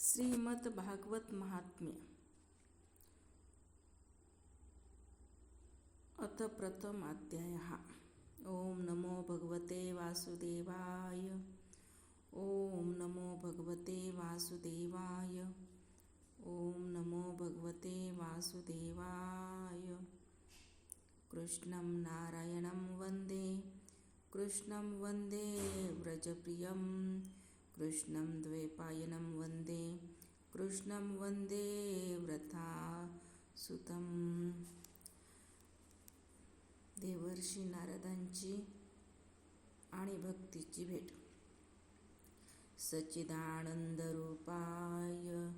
श्रीमद भागवत महात्म्य. अथ प्रथम अध्याय. ॐ नमो भगवते वासुदेवाय. ॐ नमो भगवते वासुदेवाय. ॐ नमो भगवते वासुदेवाय. कृष्णं नारायणं वन्दे. कृष्णं वन्दे व्रजप्रियं कृष्णं द्वैपायनं वन्दे कृष्णं वन्दे व्रथा सुतं देवर्षी नारदांची आणि भक्तीची भेट। सच्चिदानंदरूपाय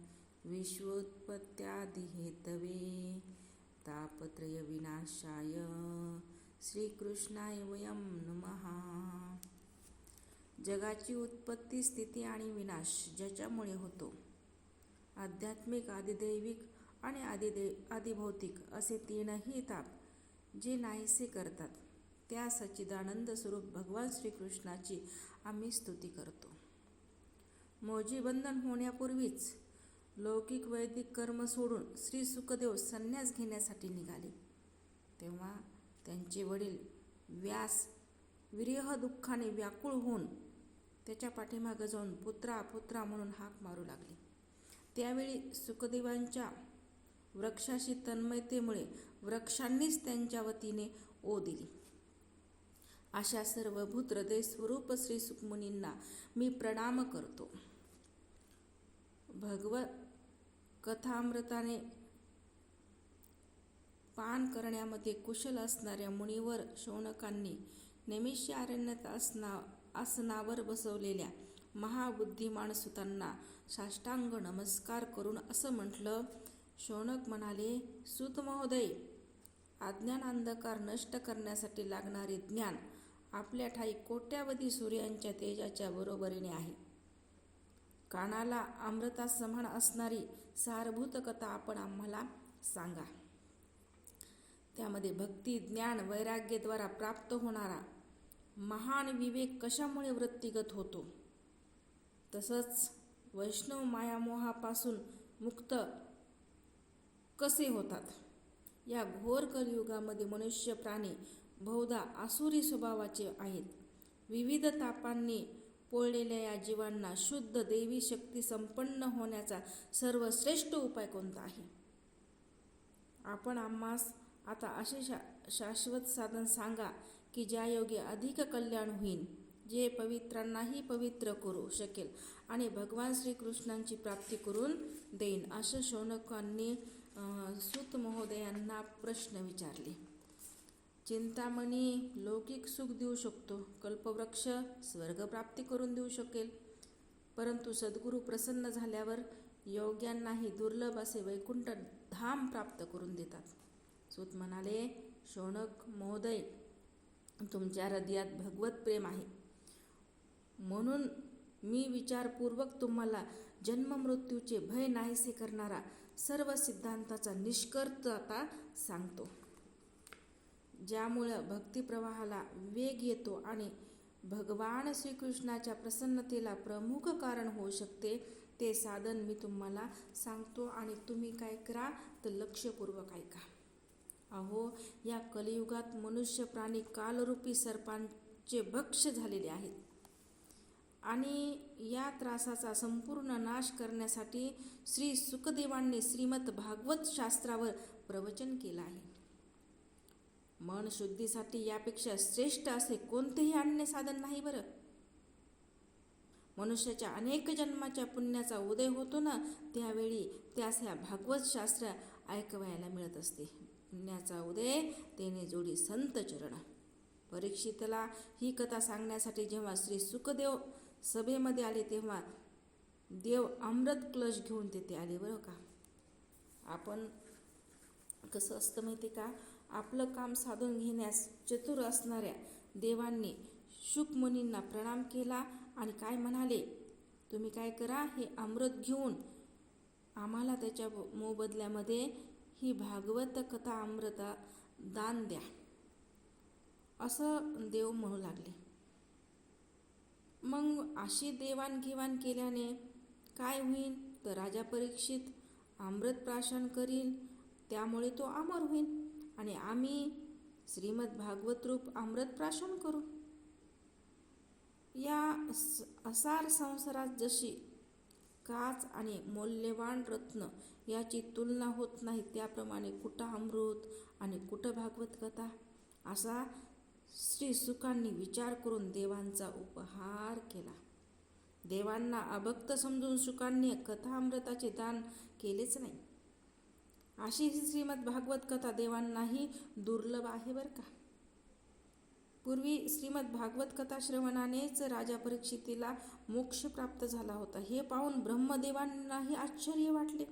विश्वोत्पत्त्यादिहेतवे तापत्रयविनाशाय श्रीकृष्णाय वयं नमः। जगाची उत्पत्ती स्थिती आणि विनाश ज्याच्यामुळे होतो. आध्यात्मिक आदिदैविक आणि आदिदे आदिभौतिक असे तीनही ताप जे नाहीसे करतात. त्या सच्चिदानंद स्वरूप भगवान श्रीकृष्णाची आम्ही स्तुती करतो. मोजीबंधन होण्यापूर्वीच लौकिक वैदिक कर्म सोडून श्री सुखदेव संन्यास घेण्यासाठी निघाले. तेव्हा त्यांचे वडील व्यास विरह दुःखाने व्याकुळ होऊन त्याच्या पाठीमागं जाऊन पुत्रा पुत्रा म्हणून हाक मारू लागले. त्यावेळी सुखदेवांच्या वृक्षाशी तन्मयतेमुळे वृक्षांनीच त्यांच्या वतीने ओ दिली. अशा सर्व भूतहृदय स्वरूप श्री सुखमुनींना मी प्रणाम करतो. भगवत कथामृताने पान करण्यामध्ये कुशल असणाऱ्या मुनीवर शौनकांनी नैमिष्यारण्यात असणार आसनावर बसवलेल्या महाबुद्धिमान सुतांना साष्टांग नमस्कार करून असं म्हटलं. शौनक म्हणाले सुत महोदय अज्ञान अंधकार नष्ट करण्यासाठी लागणारे ज्ञान आपल्या ठाई कोट्यावधी सूर्यांच्या तेजाच्या बरोबरीने आहे. कानाला अमृता समान असणारी सारभूत कथा आपण आम्हाला सांगा. त्यामध्ये भक्ती ज्ञान वैराग्यद्वारा प्राप्त होणारा महान विवेक कशामुळे वृत्तिगत होतो? तसंच वैष्णव मायामोहापासून मुक्त कसे होतात? या घोर कलियुगामध्ये मनुष्य प्राणी बहुधा आसुरी स्वभावाचे आहेत. विविध तापांनी पोळलेल्या या जीवांना शुद्ध देवी शक्ती संपन्न होण्याचा सर्वश्रेष्ठ उपाय कोणता आहे? आपण आम्हास आता असे शा शाश्वत साधन सांगा की ज्या योगे अधिक कल्याण होईल जे पवित्रांनाही पवित्र करू शकेल आणि भगवान श्रीकृष्णांची प्राप्ती करून देईन असं शौनकांनी सुत महोदयांना प्रश्न विचारले. चिंतामणी लौकिक सुख देऊ शकतो कल्पवृक्ष स्वर्गप्राप्ती करून देऊ शकेल. परंतु सद्गुरू प्रसन्न झाल्यावर योग्यांनाही दुर्लभ असे वैकुंठ धाम प्राप्त करून देतात. सूत म्हणाले शौनक महोदय तुमच्या हृदयात भगवत प्रेम आहे. म्हणून मी विचारपूर्वक तुम्हाला जन्ममृत्यूचे भय नाहीसे करणारा सर्व सिद्धांताचा निष्कर्तता सांगतो. ज्यामुळं भक्तिप्रवाहाला वेग येतो आणि भगवान श्रीकृष्णाच्या प्रसन्नतेला प्रमुख कारण होऊ शकते ते साधन मी तुम्हाला सांगतो आणि तुम्ही काय करा तर लक्षपूर्वक ऐका. अहो या कलियुगात मनुष्य प्राणी कालरूपी सर्पांचे भक्ष झालेले आहेत. आणि या त्रासाचा संपूर्ण नाश करण्यासाठी श्री सुखदेवांनी श्रीमद भागवत शास्त्रावर प्रवचन केलं आहे. मन शुद्धीसाठी यापेक्षा श्रेष्ठ असे कोणतेही अन्य साधन नाही बरं. मनुष्याच्या अनेक जन्माच्या पुण्याचा उदय होतो ना त्यावेळी त्यास ह्या भागवत शास्त्र ऐकवायला मिळत असते. पुण्याचा उदय तेने जोडी संत चरण. परीक्षितला ही कथा सांगण्यासाठी जेव्हा श्री सुखदेव सभेमध्ये आले तेव्हा देव अमृत क्लश घेऊन तेथे आले बरं का? आपण कसं असतं माहिती का? आपलं काम साधून घेण्यास चतुर असणाऱ्या देवांनी शुकमुनींना प्रणाम केला आणि काय म्हणाले? तुम्ही काय करा हे अमृत घेऊन आम्हाला त्याच्या मोबदल्यामध्ये ही भागवत कथा अमृता दान द्या. असं देव म्हणू लागले. मग अशी देवाणघेवाण केल्याने काय होईल? तर राजा परीक्षित अमृत प्राशन करील त्यामुळे तो अमर होईल आणि आम्ही श्रीमद भागवत रूप अमृत प्राशन करू. या स- असार संसारात जशी काच आणि मौल्यवान रत्न याची तुलना होत नाही. त्याप्रमाणे कुठं अमृत आणि कुठं भागवत कथा? असा श्री सुखांनी विचार करून देवांचा उपहार केला. देवांना अभक्त समजून सुखांनी कथामृताचे दान केलेच नाही. अशी ही श्रीमद भागवत कथा देवांनाही दुर्लभ आहे बरं का? पूर्वी श्रीमद भागवत कथा श्रवणानेच राजा परीक्षितीला मोक्ष प्राप्त झाला होता. हे पाहून ब्रह्मदेवांनाही आश्चर्य वाटले.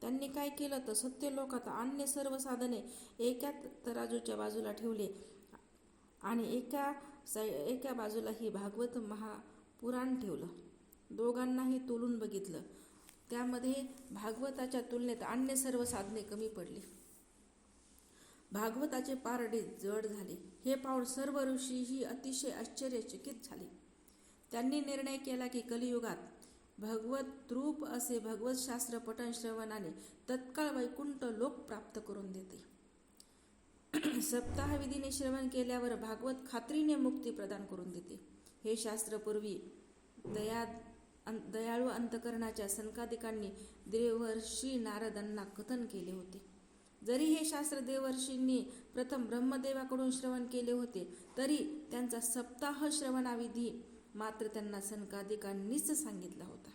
त्यांनी काय केलं तर सत्यलोकात अन्य सर्व साधने एका तराजूच्या बाजूला ठेवले आणि एका सा एका बाजूला ही भागवत महापुराण ठेवलं. दोघांनाही तोलून बघितलं. त्यामध्ये भागवताच्या तुलनेत अन्य सर्व साधने कमी पडली. भागवताचे पारडे जड झाले. हे पाहून सर्व ऋषीही अतिशय आश्चर्यचकित झाले. त्यांनी निर्णय केला की कलियुगात भगवत रूप असे भगवत शास्त्र पठण श्रवणाने तत्काळ वैकुंठ लोक प्राप्त करून देते. सप्ताहविधीने श्रवण केल्यावर भागवत खात्रीने मुक्ती प्रदान करून देते. हे शास्त्र पूर्वी दया दयाळू अंतकरणाच्या संकादिकांनी देवर्षी नारदांना कथन केले होते. जरी हे शास्त्र देवर्षींनी प्रथम ब्रह्मदेवाकडून श्रवण केले होते तरी त्यांचा सप्ताह श्रवणाविधी मात्र त्यांना सनकादिकांनीच सांगितला होता.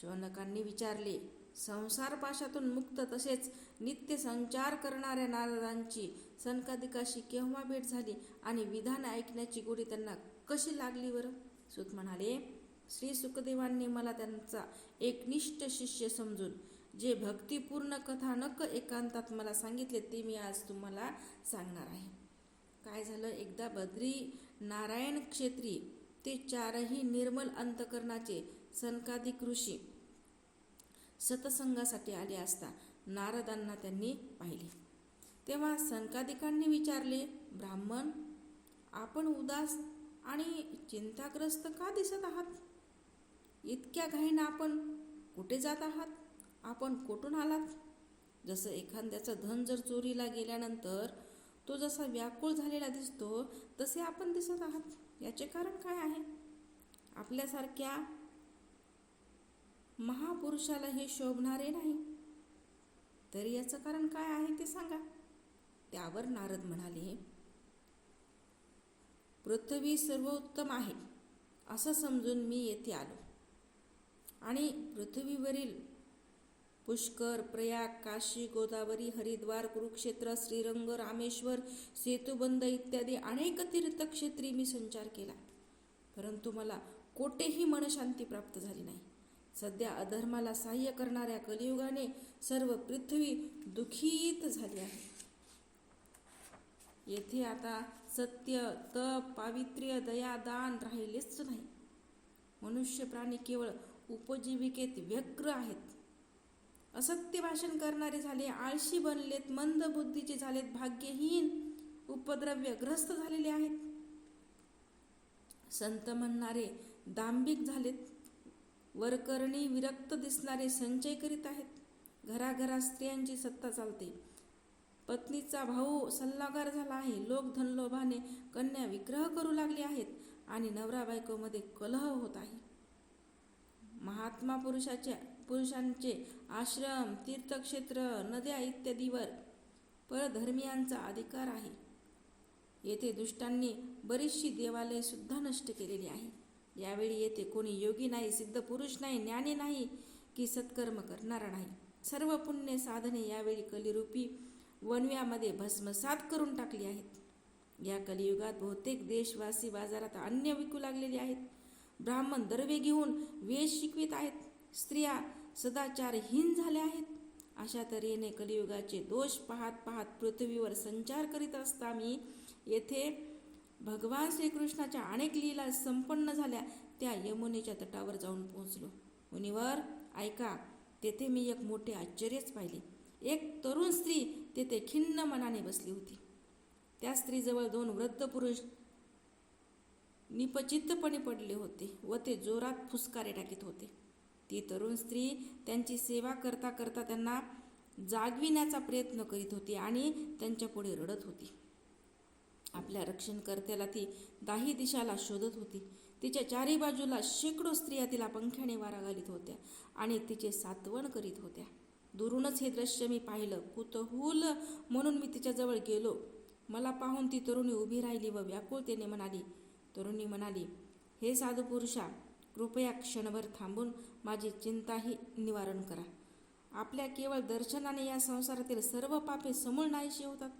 शौनकांनी विचारले संसार पाशातून मुक्त तसेच नित्य संचार करणाऱ्या नारदांची सनकादिकाशी केव्हा भेट झाली आणि विधान ऐकण्याची गोडी त्यांना कशी लागली बरं? सुत म्हणाले श्री सुखदेवांनी मला त्यांचा एकनिष्ठ शिष्य समजून जे भक्तिपूर्ण कथानक एकांतात मला सांगितले ते मी आज तुम्हाला सांगणार आहे. काय झालं? एकदा बद्री नारायण क्षेत्री ते चारही निर्मल अंतकरणाचे सनकादिक ऋषी सतसंगासाठी आले असता नारदांना त्यांनी पाहिले. तेव्हा सनकादिकांनी विचारले ब्राह्मण आपण उदास आणि चिंताग्रस्त का दिसत आहात? इतक्या घाईनं आपण कुठे जात आहात? आपण कुठून आलात? जसं एखाद्याचं धन जर चोरीला गेल्यानंतर तो जसा व्याकुळ झालेला दिसतो तसे आपण दिसत आहात. याचे कारण काय आहे? आपल्यासारख्या महापुरुषाला हे शोभणारे नाही. तरी याचं कारण काय आहे ते सांगा. त्यावर नारद म्हणाले पृथ्वी सर्वोत्तम आहे असं समजून मी येथे आलो. आणि पृथ्वीवरील पुष्कर प्रयाग काशी गोदावरी हरिद्वार कुरुक्षेत्र श्रीरंग रामेश्वर सेतुबंद इत्यादी अनेक तीर्थक्षेत्री मी संचार केला. परंतु मला कोठेही मनशांती प्राप्त झाली नाही. सध्या अधर्माला सहाय्य करणाऱ्या कलियुगाने सर्व पृथ्वी दुखीत झाली आहे. येथे आता सत्य तप पावित्र्य दया दान राहिलेच नाही. मनुष्य प्राणी केवळ उपजीविकेत व्यग्र आहेत. असत्य भाषण करणारे झाले आळशी बनलेत मंद बुद्धीचे झालेत भाग्यहीन उपद्रव्यग्रस्त झालेले आहेत. संत म्हणणारे दांभिक झालेत वरकरणी विरक्त दिसणारे संचय करीत आहेत. घराघरात स्त्रियांची सत्ता चालते. पत्नीचा भाऊ सल्लागार झाला आहे लोक धनलोभाने कन्या विग्रह करू लागले आहेत आणि नवरा बायकोमध्ये कलह होत आहे. महात्मा पुरुषाच्या पुरुषांचे आश्रम तीर्थक्षेत्र नद्या इत्यादीवर परधर्मियांचा अधिकार आहे. येथे दुष्टांनी बरीचशी देवालये सुद्धा नष्ट केलेली आहे. यावेळी येथे कोणी योगी नाही सिद्ध पुरुष नाही ज्ञानी नाही की सत्कर्म करणारा नाही. सर्व पुण्य साधने यावेळी कलिरूपी वनव्यामध्ये भस्मसात करून टाकली आहेत. या कलियुगात बहुतेक देशवासी बाजारात अन्य विकू लागलेले आहेत. ब्राह्मण दर्वे घेऊन वेश शिकवित आहेत. स्त्रिया सदाचारहीन झाल्या आहेत. अशा तऱ्हेने कलियुगाचे दोष पाहत पाहत पृथ्वीवर संचार करीत असता मी येथे भगवान श्रीकृष्णाच्या अनेक लीला संपन्न झाल्या. त्या यमुनेच्या तटावर जाऊन पोहोचलो. मुनिवर ऐका तेथे मी एक मोठे आश्चर्यच पाहिले. एक तरुण स्त्री तेथे खिन्न मनाने बसली होती. त्या स्त्रीजवळ दोन वृद्ध पुरुष निपचितपणे पडले होते व ते जोरात फुसकारे टाकीत होते. ती तरुण स्त्री त्यांची सेवा करता करता त्यांना जागविण्याचा प्रयत्न करीत होती आणि त्यांच्या पुढे रडत होती. आपल्या रक्षणकर्त्याला ती दाही दिशाला शोधत होती. तिच्या चारी बाजूला शेकडो स्त्रिया तिला पंख्याने वारा घालीत होत्या आणि तिचे सातवण करीत होत्या. दुरूनच हे दृश्य मी पाहिलं. कुतूहल म्हणून मी तिच्याजवळ गेलो. मला पाहून ती तरुणी उभी राहिली व व्याकुळतेने म्हणाली तरुणी म्हणाली हे साधू पुरुषा कृपया क्षणभर थांबून माझी चिंताही निवारण करा. आपल्या केवळ दर्शनाने या संसारातील सर्व पापे समूळ नाहीशी होतात.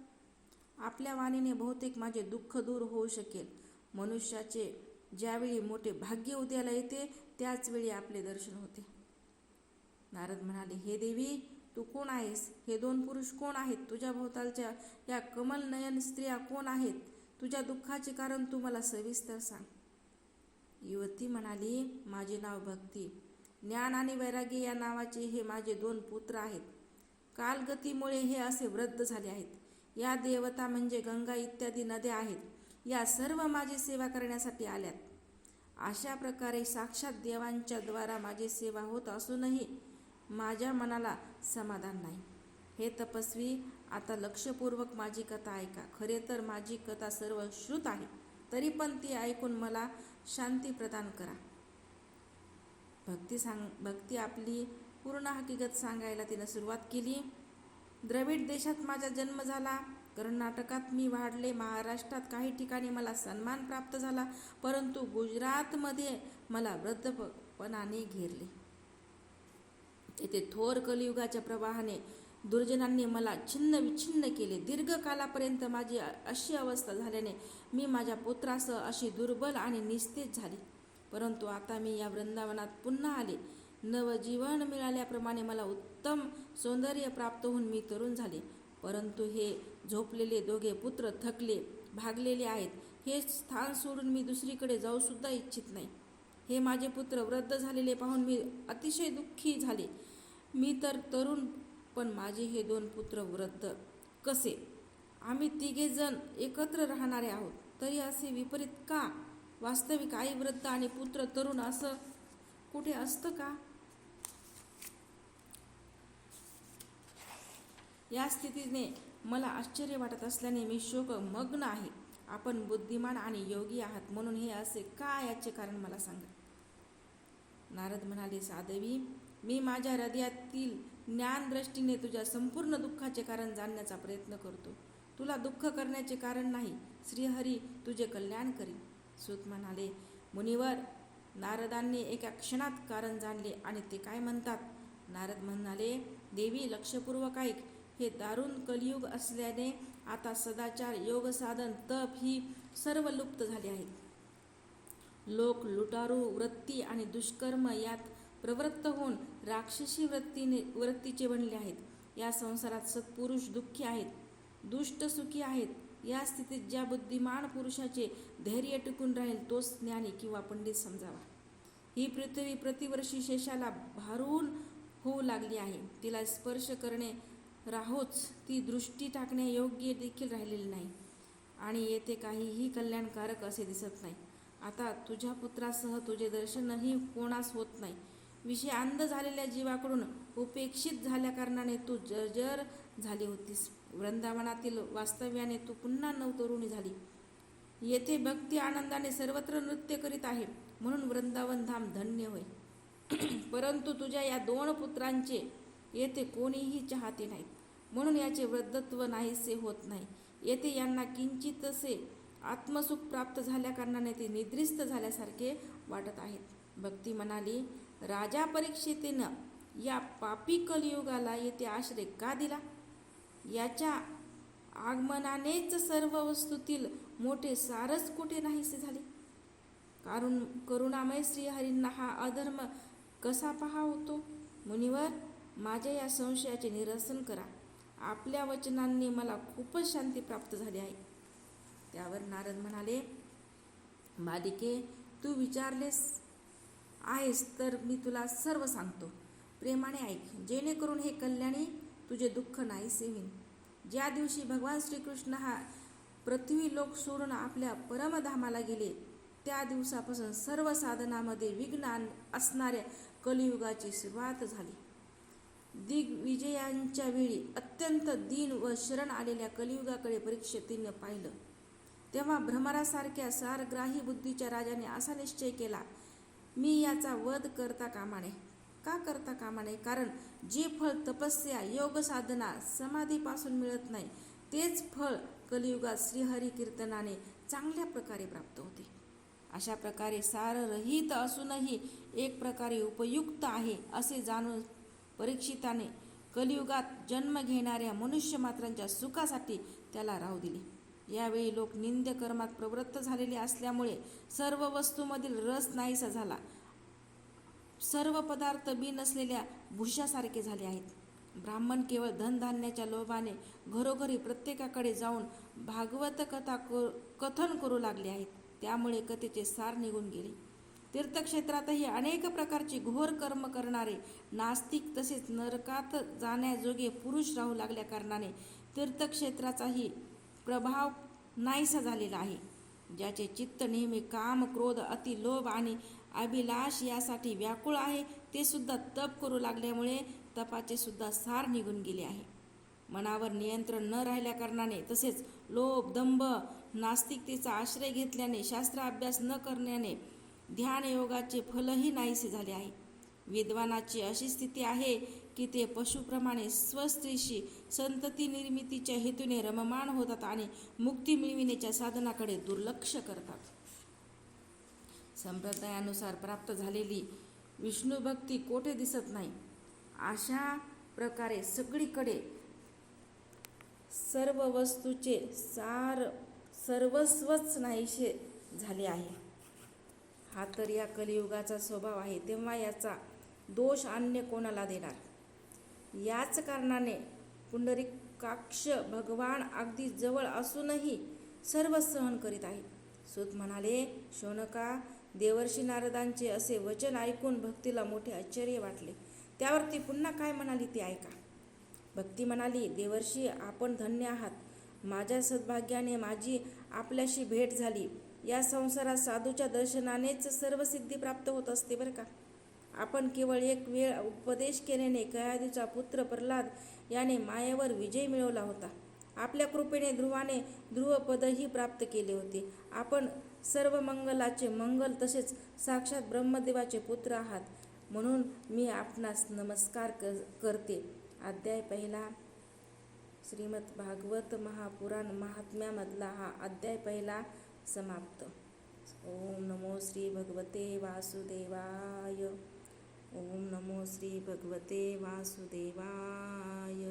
आपल्या वाणीने बहुतेक माझे दुःख दूर होऊ शकेल. मनुष्याचे ज्यावेळी मोठे भाग्य उद्याला येते त्याचवेळी आपले दर्शन होते. नारद म्हणाले हे देवी तू कोण आहेस? हे दोन पुरुष कोण आहेत? तुझ्या भोवतालच्या या कमल नयन स्त्रिया कोण आहेत? तुझ्या दुःखाचे कारण तू मला सविस्तर सांग. युवती म्हणाली माझे नाव भक्ती. ज्ञान आणि वैरागी या नावाचे हे माझे दोन पुत्र आहेत. कालगतीमुळे हे असे वृद्ध झाले आहेत. या देवता म्हणजे गंगा इत्यादी नद्या आहेत. या सर्व माझी सेवा करण्यासाठी आल्यात. अशा प्रकारे साक्षात देवांच्या द्वारा माझी सेवा होत असूनही माझ्या मनाला समाधान नाही. हे तपस्वी आता लक्षपूर्वक माझी कथा ऐका. खरे तर माझी कथा सर्व श्रुत आहे. तरी पण ती ऐकून मला शांती प्रदान करा. भक्ती सांग भक्ती आपली पूर्ण हकीकत सांगायला तिनं सुरुवात केली. द्रविड देशात माझा जन्म झाला. कर्नाटकात मी वाढले. महाराष्ट्रात काही ठिकाणी मला सन्मान प्राप्त झाला. परंतु गुजरातमध्ये मला वृद्धपणाने घेरले. येथे थोर कलियुगाच्या प्रवाहाने दुर्जनांनी मला छिन्न विछिन्न केले. दीर्घकालापर्यंत माझी अशी अवस्था झाल्याने मी माझ्या पुत्रासह अशी दुर्बल आणि निस्तेज झाली. परंतु आता मी या वृंदावनात पुन्हा आले. नवजीवन मिळाल्याप्रमाणे मला उत्तम सौंदर्य प्राप्त होऊन मी तरुण झाले. परंतु हे झोपलेले दोघे पुत्र थकले भागलेले आहेत. हे स्थान सोडून मी दुसरीकडे जाऊसुद्धा इच्छित नाही. हे माझे पुत्र वृद्ध झालेले पाहून मी अतिशय दुःखी झाले. मी तर तरुण पण माझे हे दोन पुत्र वृद्ध. कसे? आम्ही तिघेजण एकत्र राहणारे आहोत. तरी असे विपरीत का? वास्तविक आई वृद्ध आणि पुत्र तरुण असं कुठे असतं का? या स्थितीने मला आश्चर्य वाटत असल्याने मी शोक मग्न आहे. आपण बुद्धिमान आणि योगी आहात म्हणून हे असे का याचे कारण मला सांगा? नारद म्हणाले साधवी मी माझ्या हृदयातील ज्ञानदृष्टीने तुझ्या संपूर्ण दुःखाचे कारण जाणण्याचा प्रयत्न करतो. तुला दुःख करण्याचे कारण नाही. श्रीहरी तुझे कल्याण करी सूत म्हणाले मुनिवर नारदांनी एका क्षणात कारण जाणले आणि ते काय म्हणतात? नारद म्हणाले देवी लक्षपूर्वक ऐक. हे दारुण कलियुग असल्याने आता सदाचार योग साधन तप ही सर्व लुप्त झाले आहेत. लोक लुटारू वृत्ती आणि दुष्कर्म यात प्रवृत्त होऊन राक्षसी वृत्तीने वृत्तीचे बनले आहेत. या संसारात सत्पुरुष दुःखी आहेत. दुष्ट सुखी आहेत. या स्थितीत ज्या बुद्धिमान पुरुषाचे धैर्य टिकून राहील तोच ज्ञानी किंवा पंडित समजावा. ही पृथ्वी प्रतिवर्षी शेषाला भारून होऊ लागली आहे. तिला स्पर्श करणे राहोच. ती दृष्टी टाकणे योग्य देखील राहिलेली नाही. आणि येथे काहीही कल्याणकारक असे दिसत नाही. आता तुझ्या पुत्रासह तुझे दर्शनही कोणास होत नाही. विषय अंध झालेल्या जीवाकडून उपेक्षित झाल्याकारणाने तू जर्जर झाली होतीस. वृंदावनातील वास्तव्याने तू पुन्हा नवतरुणी झाली. येथे भक्ती आनंदाने सर्वत्र नृत्य करीत आहे. म्हणून वृंदावन धाम धन्य होय. परंतु तुझ्या या दोन पुत्रांचे येथे कोणीही चाहते नाहीत. म्हणून याचे वृद्धत्व नाहीसे होत नाही. येथे यांना किंचितसे आत्मसुख प्राप्त झाल्याकारणाने ते निद्रिस्त झाल्यासारखे वाटत आहेत. भक्ती म्हणाली राजा परीक्षितेनं या पापी कलियुगाला येथे आश्रय का दिला? याच्या आगमनानेच सर्व वस्तूतील मोठे सारच कुठे नाहीसे झाले? कारण करुणामय श्रीहरींना हा अधर्म कसा पहा होतो मुनिवर माझ्या या संशयाचे निरसन करा. आपल्या वचनांनी मला खूपच शांती प्राप्त झाली आहे. त्यावर नारद म्हणाले बालिके तू विचारलेस? आहेस तर मी तुला सर्व सांगतो. प्रेमाने ऐक जेणेकरून हे कल्याणी तुझे दुःख नाही सेवीन ज्या दिवशी भगवान श्रीकृष्ण हा पृथ्वी लोक सोडून आपल्या परमधामाला गेले त्या दिवसापासून सर्व साधनामध्ये विघ्न असणाऱ्या कलियुगाची सुरुवात झाली. दिग्विजयांच्या वेळी अत्यंत दीन व शरण आलेल्या कलियुगाकडे परीक्षेतीनं पाहिलं. तेव्हा भ्रमरासारख्या सारग्राही बुद्धीच्या राजाने असा निश्चय केला मी याचा वध करता कामा नये का करता कामा नये कारण जे फळ तपस्या योग साधना समाधीपासून मिळत नाही तेच फळ कलियुगात श्रीहरी कीर्तनाने चांगल्या प्रकारे प्राप्त होते. अशा प्रकारे साररहित असूनही एक प्रकारे उपयुक्त आहे असे जाणून परीक्षिताने कलियुगात जन्म घेणाऱ्या मनुष्य मात्रांच्या सुखासाठी त्याला राहू दिले. यावेळी लोक निंद्य कर्मात प्रवृत्त झालेले असल्यामुळे सर्व वस्तूमधील रस नाहीसा झाला. सर्व पदार्थ बी नसलेल्या भुशासारखे झाले आहेत. ब्राह्मण केवळ धनधान्याच्या लोभाने घरोघरी प्रत्येकाकडे जाऊन भागवत कथा कथन करू लागले आहेत. त्यामुळे कथेचे सार निघून गेले. तीर्थक्षेत्रातही अनेक प्रकारची घोर कर्म करणारे नास्तिक तसेच नरकात जाण्याजोगे पुरुष राहू लागल्या कारणाने तीर्थक्षेत्राचाही प्रभाव नाहीसा झालेला आहे. ज्याचे चित्त नेहमी काम क्रोध अतिलोभ आणि अभिलाष यासाठी व्याकुळ आहे ते सुद्धा तप करू लागल्यामुळे तपाचे सुद्धा सार निघून गेले आहे. मनावर नियंत्रण न राहिल्या कारणाने तसेच लोभ दंभ नास्तिकतेचा आश्रय घेतल्याने शास्त्र अभ्यास न करण्याने ध्यानयोगाचे फलही नाहीसे झाले आहे. विद्वानाची अशी स्थिती आहे की ते पशुप्रमाणे स्वस्त्रीशी संतती निर्मितीच्या हेतूने रममाण होतात आणि मुक्ती मिळविण्याच्या साधनाकडे दुर्लक्ष करतात. संप्रदायानुसार प्राप्त झालेली विष्णुभक्ती कोठे दिसत नाही? अशा प्रकारे सगळीकडे सर्व वस्तूचे सार सर्वस्वच नाहीसे झाले आहे. हा तर या कलियुगाचा स्वभाव आहे तेव्हा याचा दोष अन्य कोणाला देणार? याच कारणाने पुंडरीकाक्ष भगवान अगदी जवळ असूनही सर्व सहन करीत आहे सूत म्हणाले शोनका देवर्षी नारदांचे असे वचन ऐकून भक्तीला मोठे आश्चर्य वाटले. त्यावर ती पुन्हा काय म्हणाली ते ऐका. भक्ती म्हणाली देवर्षी आपण धन्य आहात. माझ्या सद्भाग्याने माझी आपल्याशी भेट झाली. या संसारात साधूच्या दर्शनानेच सर्व सिद्धी प्राप्त होत असते बरं का? आपण केवळ एक वेळ उपदेश केल्याने कयादीचा पुत्र प्रल्हाद याने मायावर विजय मिळवला होता. आपल्या कृपेने ध्रुवाने ध्रुवपदही प्राप्त केले होते. आपण सर्व मंगलाचे मंगल तसेच साक्षात ब्रह्मदेवाचे पुत्र आहात. म्हणून मी आपणास नमस्कार क करते. अध्याय पहिला. श्रीमद भागवत महापुराण महात्म्यामधला हा अध्याय पहिला समाप्त. ओम नमो श्री भगवते वासुदेवाय. ओम नमो श्री भगवते वासुदेवाय.